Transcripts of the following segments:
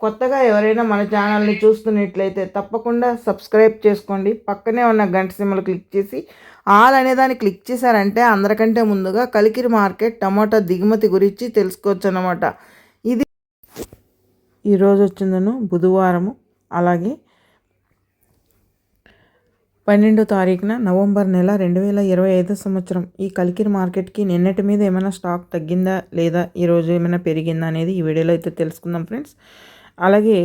కొత్తగా ఎవరైనా మన ఛానల్ని చూస్తున్నట్లయితే తప్పకుండా సబ్స్క్రైబ్ చేసుకోండి. పక్కనే ఉన్న గంట సిమ్మలు క్లిక్ చేసి ఆల్ అనే దాన్ని క్లిక్ చేశారంటే అందరికంటే ముందుగా కలికిరి మార్కెట్ టమాటా దిగుమతి గురించి తెలుసుకోవచ్చు అన్నమాట ఇది ఈరోజు వచ్చిందను బుధవారము. అలాగే పన్నెండో తారీఖున నవంబర్ నెల రెండు వేల ఇరవై ఐదు సంవత్సరం. ఈ కలికిరి మార్కెట్కి నిన్నటి మీద ఏమైనా స్టాక్ తగ్గిందా లేదా ఈరోజు ఏమైనా పెరిగిందా అనేది ఈ వీడియోలో అయితే తెలుసుకుందాం ఫ్రెండ్స్. అలాగే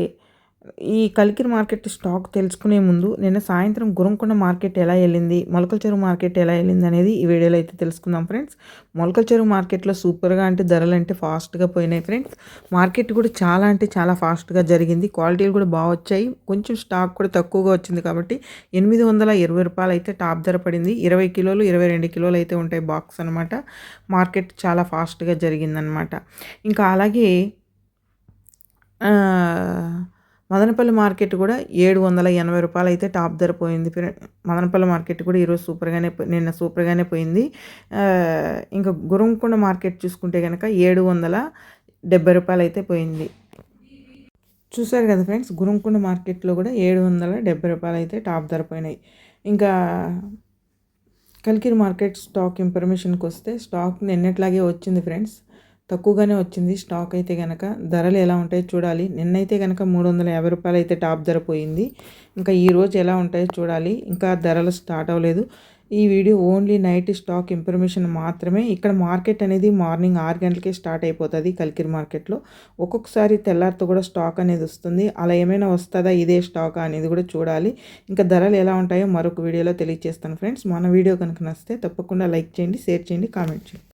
ఈ కలికిరి మార్కెట్ స్టాక్ తెలుసుకునే ముందు నిన్న సాయంత్రం గురంకొండ మార్కెట్ ఎలా వెళ్ళింది మొలకల చెరువు మార్కెట్ ఎలా వెళ్ళింది అనేది ఈ వీడియోలో అయితే తెలుసుకుందాం ఫ్రెండ్స్. మొలకల చెరువు మార్కెట్లో సూపర్గా అంటే ధరలు అంటే ఫాస్ట్గా పోయినాయి ఫ్రెండ్స్. మార్కెట్ కూడా చాలా అంటే చాలా ఫాస్ట్గా జరిగింది. క్వాలిటీలు కూడా బాగా వచ్చాయి. కొంచెం స్టాక్ కూడా తక్కువగా వచ్చింది కాబట్టి ఎనిమిది వందల ఇరవై రూపాయలు అయితే టాప్ ధర పడింది. ఇరవై కిలోలు ఇరవై రెండు కిలోలు అయితే ఉంటాయి బాక్స్ అనమాట మార్కెట్ చాలా ఫాస్ట్గా జరిగిందనమాట ఇంకా అలాగే మదనపల్లి మార్కెట్ కూడా ఏడు వందల ఎనభై రూపాయలు అయితే టాప్ ధర పోయింది. మదనపల్లి మార్కెట్ కూడా ఈరోజు సూపర్గానే నిన్న సూపర్గానే పోయింది. ఇంకా గురంకొండ మార్కెట్ చూసుకుంటే కనుక ఏడు వందల డెబ్బై రూపాయలు అయితే పోయింది. చూసారు కదా ఫ్రెండ్స్ గురంకొండ మార్కెట్లో కూడా ఏడు వందల డెబ్బై రూపాయలు అయితే టాప్ ధర పోయినాయి. ఇంకా కలికిరి మార్కెట్ స్టాక్ ఇన్ఫర్మేషన్కి వస్తే స్టాక్ నిన్నట్లాగే వచ్చింది ఫ్రెండ్స్. తక్కువగానే వచ్చింది. స్టాక్ అయితే కనుక ధరలు ఎలా ఉంటాయో చూడాలి. నిన్నైతే కనుక మూడు వందల యాభై రూపాయలు అయితే టాప్ ధర పోయింది. ఇంకా ఈరోజు ఎలా ఉంటాయో చూడాలి. ఇంకా ధరలు స్టార్ట్ అవ్వలేదు. ఈ video only night stock information మాత్రమే. ఇక్కడ మార్కెట్ అనేది మార్నింగ్ ఆరు గంటలకే స్టార్ట్ అయిపోతుంది కలికిరి మార్కెట్లో. ఒక్కొక్కసారి తెల్లారితో కూడా స్టాక్ అనేది వస్తుంది. అలా ఏమైనా వస్తుందా? ఇదే స్టాక్ అనేది కూడా చూడాలి. ఇంకా ధరలు ఎలా ఉంటాయో మరొక వీడియోలో తెలియజేస్తాను ఫ్రెండ్స్. మన వీడియో కనుక నచ్చితే తప్పకుండా లైక్ చేయండి షేర్ చేయండి కామెంట్ చేయండి.